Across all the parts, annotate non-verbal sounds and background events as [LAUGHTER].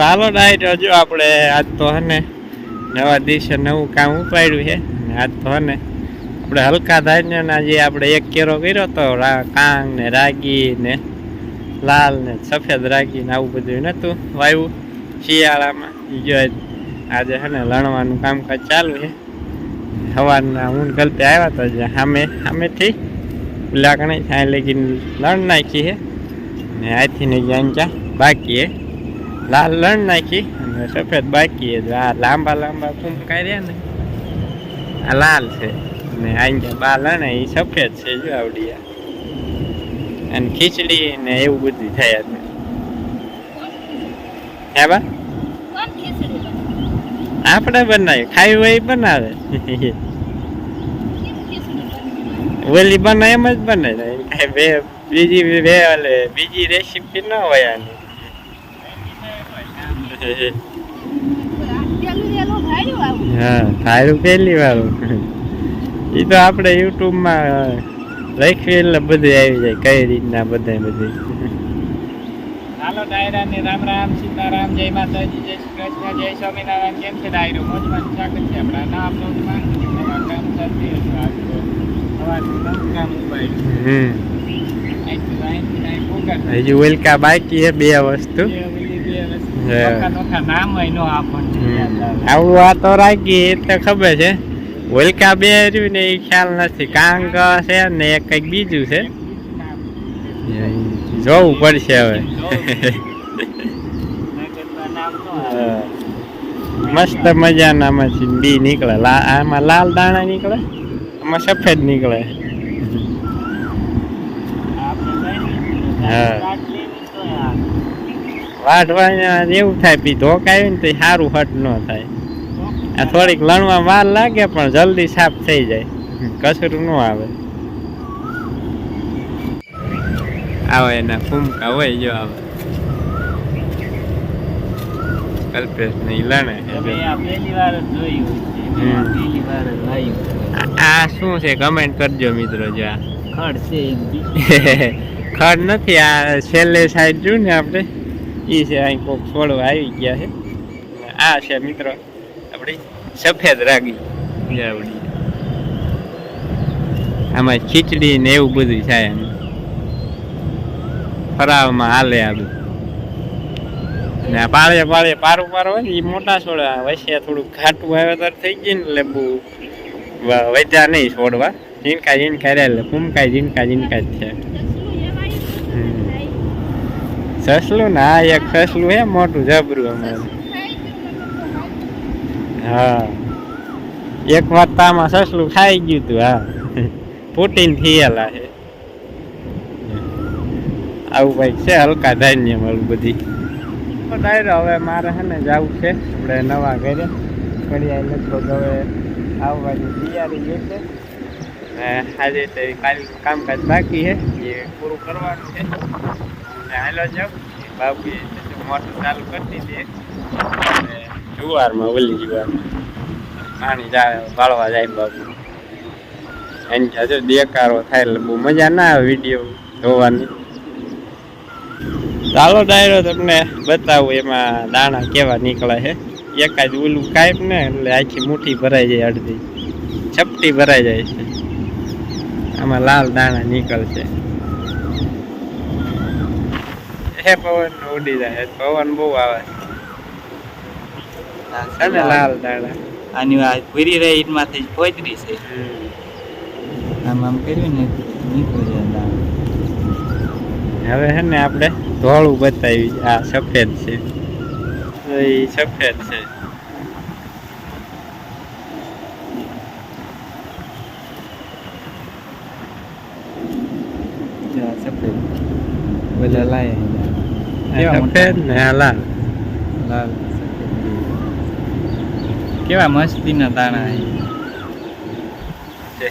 હાલો હજુ જો આપણે આજ તો હને નવા દિવસે નવું કામ ઉપાડ્યું છે. આજ તો હને આપણે હલકા ધાન્યના જે આપણે એક કેરો કર્યો હતો કાંગ ને રાગી ને લાલ ને સફેદ રાગી ને આવું બધું નહોતું વાયવું. શિયાળામાં જો આજે હે ને લણવાનું કામકાજ ચાલુ છે. સવારના હું ગલતે આવ્યા તો જે સામે સામેથી લાકણી કણે ત્યાં લગીને લણ નાખી છે. ને આથી ને જ્યાં બાકી છે. લાલ લણ નાખી અને સફેદ બાકી આ લાંબા લાંબા ફૂમકા રહ્યા ને. આ લાલ છે ને અહીંયા બા લણે એ સફેદ છે જો આવડિયા અને ખીચડી ને એવું બધું થયા છે હે બા? આપણે બનાવીએ ખાઈ હોય એ બનાવે. ઓલી બનાવે? એમ જ બને બીજી બે બીજી રેસીપી ન હોય આની પેલું રેલું ભાડ્યું આવું. હા થાળું પહેલી વાળું એ તો આપણે યુટ્યુબમાં લખી એટલે બધું આવી જાય કઈ રીતના બધા બધું. હાલો ડાયરા ને રામ રામ સીતારામ જય માતાજી જય શ્રી કૃષ્ણ જય સ્વામિનારાયણ. કેમ છે ડાયરો? મોજમાં સ્વાગત છે આપણા કામ પોગટ. હજી ઓલકા બાકી છે બે વસ્તુ. આવે. આ તો રાખી એ તો ખબર છે હોલકા બે રહ્યું ને એ ખ્યાલ નથી કાંગ છે ને એક કંઈક બીજું છે જોવું પડશે હવે. મસ્ત મજાના આમાંથી બી નીકળે લા- આમાં લાલ દાણા નીકળે આમાં સફેદ નીકળે હા. વાઢવા એવું થાય પી ધોકાય ને તો સારું હટ ન થાય. આ થોડીક લણવા વાર લાગે પણ જલ્દી સાફ થઈ જાય. કચરું ન આવે. આવે એના ફૂમકા હોય જો આવે. કલ્પેશ ને લણે પહેલી વાર જ જોયું. પહેલી વાર જ આ શું છે? કમેન્ટ કરજો મિત્રો જો આ. ખડ છે [LAUGHS] ખડ નથી આ છેલ્લે સાઈડ જોયું ને આપણે? ઈ છે, અહીં કોક છોડવા આવી ગયા છે. આ છે મિત્રો, આપણી સફેદ રાગી આવડી આમાં ખીચડી ને એવું બધું થાય ફરાવમાં હાલે આ બધું આ પાળે પાળે પારું પારું હોય ને એ મોટા છોડવા વચ્ચે થોડુંક ઘાટું વાવેતર થઈ ગયું ને, એટલે બહુ વધ્યા નહીં છોડવા. ઝીણકા ઝીણકા રહ્યા, એટલે ફૂમકાય, ઝીણકા ઝીણકા જ છે. સસલું ને એક સસલું હે મોટું જબરું તો હા. એક વાર તો આમાં સસલું ખાઈ ગયું તું, હા. ફૂટીને થયેલા છે આવું કંઈક છે, હલકા ધાન્ય મળું બધી. ડાયરો હવે મારે છે ને જવું છે, આપણે નવા ઘરે. ઘડિયાળ લગભગ હવે આવવાની તૈયારી જોઈશે આજે કાલ કામકાજ બાકી છે એ પૂરું કરવાનું છે. જુવારમાં, ઓલી જુવારમાં. પાણી જાય જાય બાપુ. એની હજુ દેકારો થાય બહુ મજા ના આવે વીડિયો જોવાની. ચાલો ડાયરો તમને બતાવું, એમાં દાણા કેવા નીકળે છે. એકાદ ઓલું કાંઈક ને એટલે આખી મુઠ્ઠી ભરાઈ જાય અડધી. છપટી ભરાઈ જાય છે. આમાં લાલ દાણા નીકળશે. હે પવન ઉડી જાય. પવન બહુ આવે. છે ને લાલ દાડા. આની આ પૂરી રહી ઈટમાંથી પોતરી છે. આમ આમ કર્યું ને. હવે છે ને આપણે ધોળું બતાવી આ સફેદ છે. એ સફેદ છે. સફેદ. આ કેવા સફેદ ને લાલ લાલ કેવા છે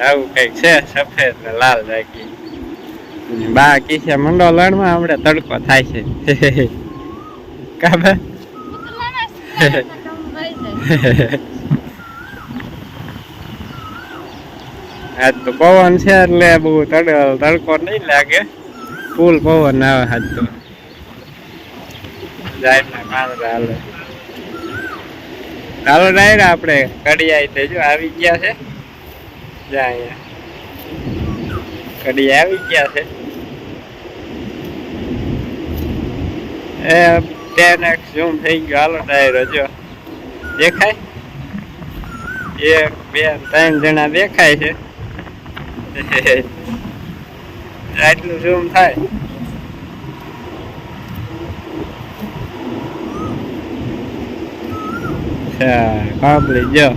આવું કંઈક છે સફેદ ને લાલ રાખી બા છે મંડો લણમાં આપણે તડકો થાય છે કાબા. આજ તો પવન છે એટલે બહુ તડકો નહીં લાગે ફૂલ પવન આવે હાથ તો. હાલો હાલો ડાયર આપણે કડિયા તે જો આવી ગયા છે? જા અહીંયા. કડિયા આવી ગયા છે? એ ટેન એક્સ ઝૂમ થઈ ગયો. હાલો ડાયરો જો. દેખાય? એક, બે, ત્રણ જણા દેખાય છે. આટલું ઝૂમ થાય. કાબલી જો.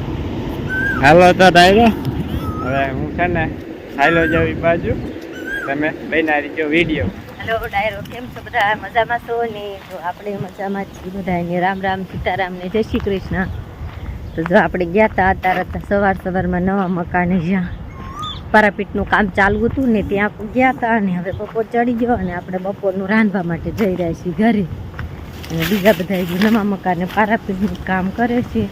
હાલો તો ડાયરો. હવે હું છે ને હાલો જવી બાજુ. તમે બનાવી જો વીડિયો. હેલો ડાયરો કેમ છો બધા? મજામાં છો ને? તો આપણે મજામાં જ છીએ બધા ને રામ રામ સીતારામ ને જય શ્રી કૃષ્ણ. તો જો આપણે ગયા હતા અત્યારે સવાર સવારમાં નવા મકાને જ્યાં. પારાપીટનું કામ ચાલુ હતું ને ત્યાં ગયા હતા અને હવે બપોર ચડી ગયો અને આપણે બપોરનું રાંધવા માટે જઈ રહ્યા છીએ ઘરે. અને બીજા બધા હજુ નવા મકાને પારાપીટનું કામ કરે છે.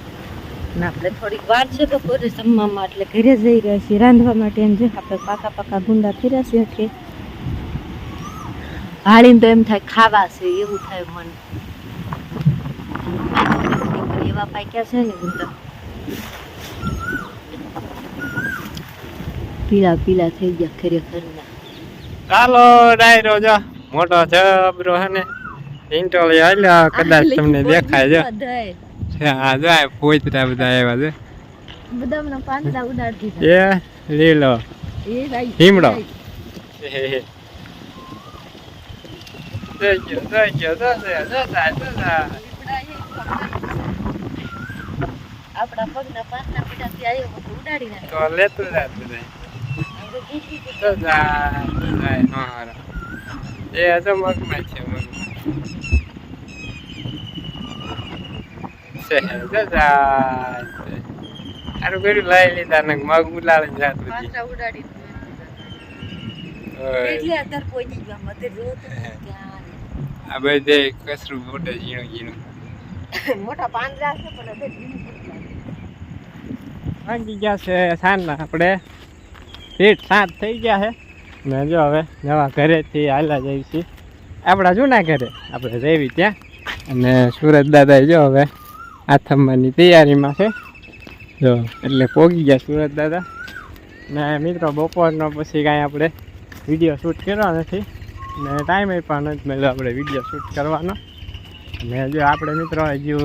અને આપણે થોડીક વાર છે બપોરે જમવામાં, એટલે ઘરે જઈ રહ્યા છીએ રાંધવા માટે. એમ જો આપણે પાકા પાકા ગુંદા ફેર્યા છે કે ભાળીને તો એમ થાય ખાવા છે, એવું થાય મન. એવા પાક્યા છે ને ગુંદા. પીળા પીળા થઈ ગયા ખરેખર ચાલો ડાયરો જો મોટો જબરો હે ને ઇન્ટોલી હાલ્યા કદાચ તમને દેખાય જો. હા જો આ પોતરા બધા આવ્યા છે. બદામના પાંદડા ઉડાડી દીધા. એ લીલો. એ ભાઈ હિમડો. આપણા પગના પાંદડા પીડાથી આવ્યો તો ઉડાડી નાખ્યો. લેતું જા. કે જતા જતા હારા એ તો મગમાં છે મગમાં છે જતા સારું કર્યું લઈ લીધા ને મગ ઉલાળી જાત ઉડાડી. એટલે અત્યારે પહોંચી ગયા મતે જોત આ બધે કસરું મોટે ઝીણું ઝીણું. મોટા પાંદડા છે પણ હવે ઝીણું ગયા છે સાંજના આપણે. સીટ સાત થઈ ગયા છે ને જો હવે નવા ઘરેથી હાલા જઈએ છીએ. આપણા જૂના ઘરે. આપણે રહેવી ત્યાં. અને સુરત દાદા જો હવે આથમવાની તૈયારીમાં છે. જો, એટલે પોગી ગયા સુરત દાદા. ને મિત્રો, બપોરનો પછી કાંઈ આપણે વીડિયો શૂટ કર્યો નથી. ને ટાઈમે પણ નથી મળ્યો આપણે વીડિયો શૂટ કરવાનો. ને જો આપણે મિત્રો હજુ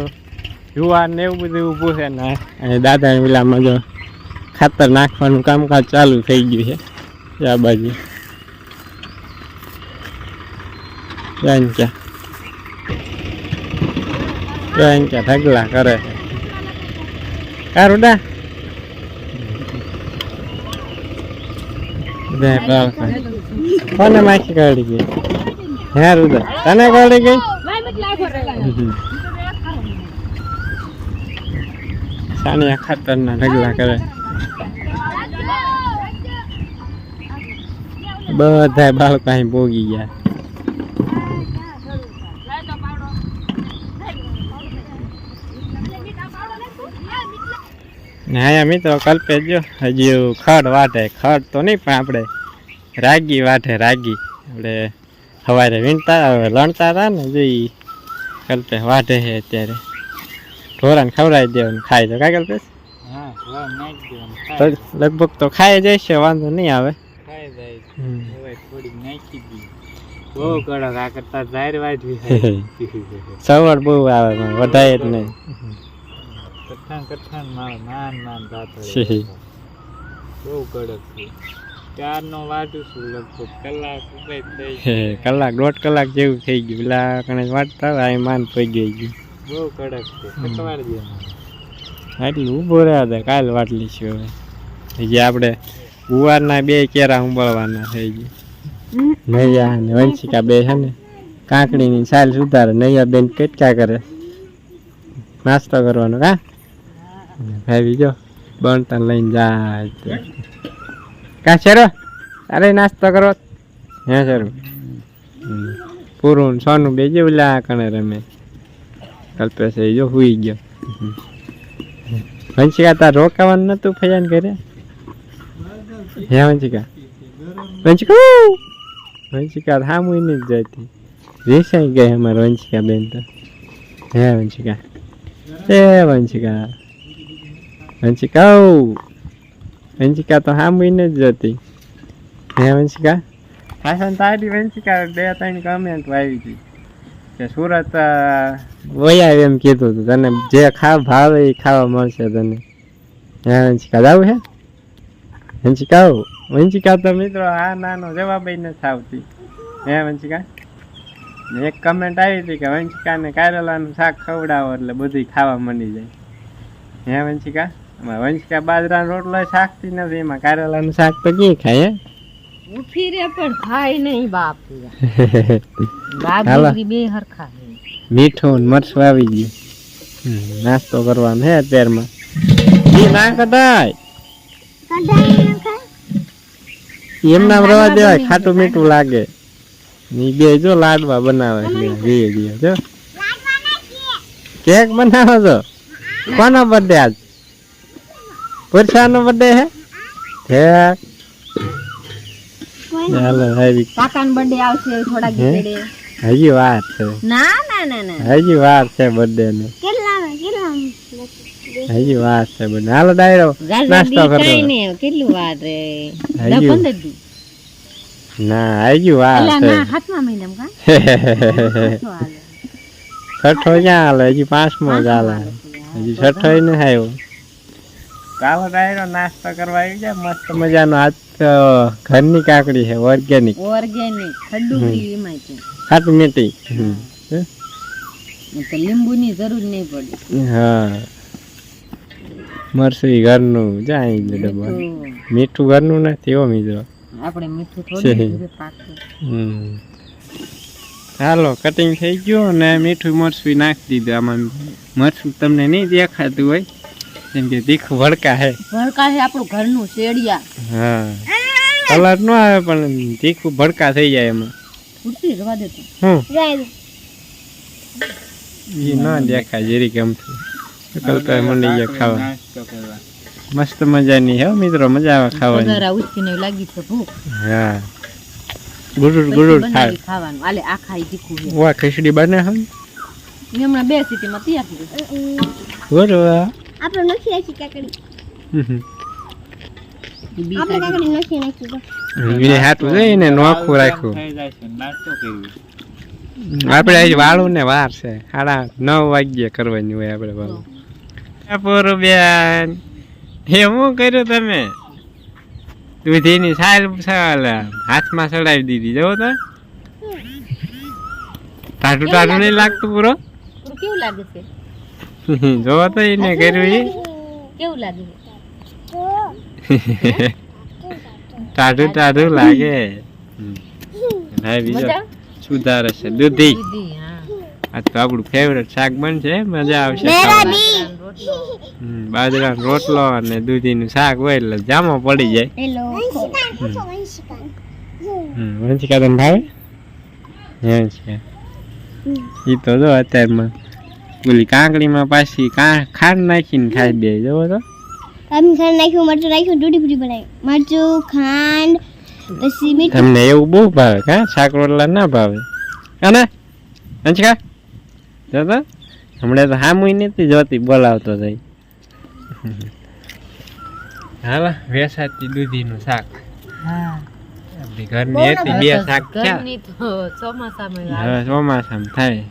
જુવાર ને એવું બધું ઊભું છે ને અને દાદા વિલામાં જો ખાતર નાખવાનું કામકાજ ચાલુ થઈ ગયું છે. આ બાજુ. ક્યાં ઢગલા કરે છે. કોને માખી કાઢી ગઈ? હે રુદા તને કાઢી ગઈ? સાનિયા ખાતરના ઢગલા કરે બધા બાળકો અહીં ભોગી ગયા. અહીંયા મિત્રો કલ્પે જો હજી ખડ વાટે ખડ તો નહીં પણ આપણે રાગી વાટે રાગી. આપણે સવારે વીણતા લણતા હતા ને જોઈ કલ્પે વાટે છે અત્યારે. ઢોરાને ખવડાવી દેવાનું ખાય તો કાંઈ કલ્પેશ? હા હા લગભગ તો ખાઈ છે વાંધો નહીં આવે. નાખી બહુ કડક આ કરતા વાટવી [LAUGHS] સવડ બહુ આવે પણ જ નહીં. કઠાણ કઠાણ મારે નાન નાન દાંતળે બહુ કડક છે. ચારનો વાટું છું લગભગ કલાક થઈ કલાક દોઢ કલાક જેવું થઈ ગયું. પેલા કણે વાટતા હોય અહીં માન પડી ગઈ ગયું. બહુ કડક છે. કટવાડ દે આટલું ઊભો રહ્યા હતા કાલ વાટલી છે હવે. હજી આપણે ગુવારના બે કેરા ઉંબળવાના થઈ ગયું. નૈયા ને વંશિકા બે છે ને, કાંકડીની સાલ સુધારે નૈયા બેન કેટલા કરે? નાસ્તો કરવાનો કા? ભાઈ જો બનતા લઈને જાય કા શેરો? અરે નાસ્તો કરો. હે શેરો? પૂરું સોનું બે જે ઓલા કણે રમે. કલ્પેશ જો હુઈ ગયો. વંશિકા તાર રોકાવાનું નતું ફયાન કરે હે વંશિકા? વંશિકા વંશિકા સામું જ જતી રેસાઈ ગઈ અમારે વંશિકા બેન તો. હે વંશિકા. એ વંશિકા. વંશિકા વંશિકા તો સાંભળીને જ જતી હે વંશિકા. પાછળ તારી વંશિકા બે ત્રણ કમેન્ટ આવી હતી. કે સુરત વયા એમ કીધું હતું. તને જે ખાવ ભાવે એ ખાવા મળશે તને. હે વંશિકા, જાવું હે? વંશિકા આવો વંશિકા તો મિત્રો આ નાનો જવાબ નથી આવતી. હે વંશિકા? એક કમેન્ટ આવી હતી કે વંશિકાને કારેલાનું શાક ખવડાવો એટલે બધું ખાવા મંડી જાય. હે વંશિકા? એમાં વંશિકા બાજરાનો રોટલો શાકતી નથી એમાં કારેલાનું શાક તો ક્યાં ખાય ઉઠી રે પણ ખાય નહીં બાપ [LAUGHS] બે હરખા મીઠું મરસું આવી ગયું. નાસ્તો કરવાનો હે અત્યારમાં. ના ના કદાય એમના રવા દેવાય ખાટું મીઠું લાગે. ની બે જો લાડવા બનાવે ધીરે ધીરે જો. કેક બનાવો છો? કોનો બર્થડે આજ? પુરસાનો બર્થડે હે? કેક ચાલો આવી કાકાનો બર્થડે આવશે થોડા હે? ગીતડે હજી વાર છે. ના ના ના હજી વાર છે બર્થડે ને. હજી વાત છે બને હાલો ડાયરો નાસ્તો કરતો કઈ ને કેટલું વાર રે. દી ના હજી વાત છે. ના હાથમાં મહિનામ કા [LAUGHS] છઠ્ઠો ક્યાં હાલે? હજી પાંચમો જ હાલે. હજી છઠ્ઠો નથી આવ્યો. ચાલો ડાયરો નાસ્તો કરવા આવી જાય મસ્ત મજાનો. આજ તો ઘરની કાકડી છે ઓર્ગેનિક ઓર્ગેનિક ખડું એમાં છે. ખાટી મીઠી. તો લીંબુની જરૂર નહીં પડે. હા. મરસી ઘરનું જાય એટલે ડબ્બા મીઠું. ઘરનું નથી હો મિત્રો. આપણે મીઠું થોડું હમ. ચાલો કટિંગ થઈ ગયું અને મીઠું મરસું નાખી દીધું. આમાં મરસું તમને નહીં દેખાતું હોય કેમ કે તીખું ભડકા હે. ભડકા છે આપણું ઘરનું શેડિયા. હા. કલર ન આવે પણ તીખું ભડકા થઈ જાય એમાં. ઉડતી રવા દેતો તું. હું? એ ના દેખાય જરી ગમતું. કરતા મને અહીંયા ખાવા. મસ્ત મજાની હે મિત્રો મજા આવે ખાવાની. પગારા ઉઠીને લાગી છે ભૂખ. હા. ગુરુર ગુરુર ખાય ખાવાનું. આલે આ ખાઈ દીખું વા ખીચડી બને હમ મેં હમણાં બે સીટીમાં તૈયાર થઈ ગયું ગુરુ આપણે નથી નાખી કાકડી. આપણે કાકડી. નથી નાખી તો હાટું જોઈને નોખું રાખ્યું થઈ જાય છે નાસ્તો કરવી આપણે આજે વાળું ને વાર છે. સાડા નવ વાગ્યે કરવાની હોય આપણે વાળું. પૂરું બેન. એ કર્યું તમે? દૂધીની સાલ સાલ હાથમાં ચડાવી દીધી જવો તો. ટાટું ટાટું નહીં લાગતું પૂરો? કેવું લાગે છે? જોવો તો એને કર્યું એ કેવું લાગે? છે ટાટું ટાટું લાગે. ભાઈ બીજો સુધારે છે દૂધી. આ તો આપણું ફેવરેટ શાક બનશે મજા આવશે મેરા ખાવાની. બી હમ, બાજરાનો રોટલો અને દૂધીનું શાક હોય એટલે જામો પડી જાય. વંશિકા તને ભાવે છે ઈ તો જો અત્યારમાં ઓલી કાંકડીમાં પાછી ખાંડ નાખીને ખાઈ દે જવો તો. અમે ખાંડ નાખ્યું મરચું નાખ્યું દૂધી પૂરી બનાવી. મરચું ખાંડ પછી મીઠું. તમને એવું બહુ ભાવે કા શાક રોટલા ના ભાવે. અને વંશિકા? જો તો. હમણાં તો હામુય નથી જોતી બોલાવતો થઈ હાલ વેસાતી દૂધીનું શાક. આપણી ઘરની હતી બે શાક થયા. ચોમાસામાં થાય.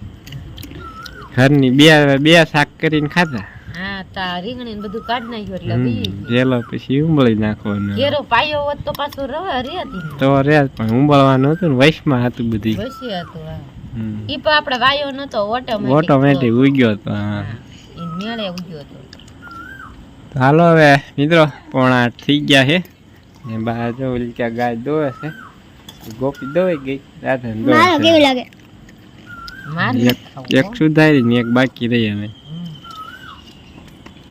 ઘરની બે બે શાક કરીને ખાતા હા રીંગણી બધું કાઢ નાખ્યું એટલે જેલો પછી ઉંબળી નાખવાનું. કેરો પાયો હોત તો પાછું રવા રે હતી તો રે પણ ઉંબળવાનું હતું ને વૈશમાં હતું બધી. હતું. ઈ પણ આપણે વાયો નતો ઓટોમેટિક ઓટોમેટિક ઉગ્યો હતો હા. ઈ મેળે ઉગ્યો હતો. તો હાલો હવે મિત્રો પોણા થઈ ગયા છે. ને બહાર જો ઓલી ક્યાં ગાય દોવે છે. ગોપી દોઈ ગઈ રાધા મારો કેવું લાગે? માર એક એક સુધારી ને એક બાકી રહી હવે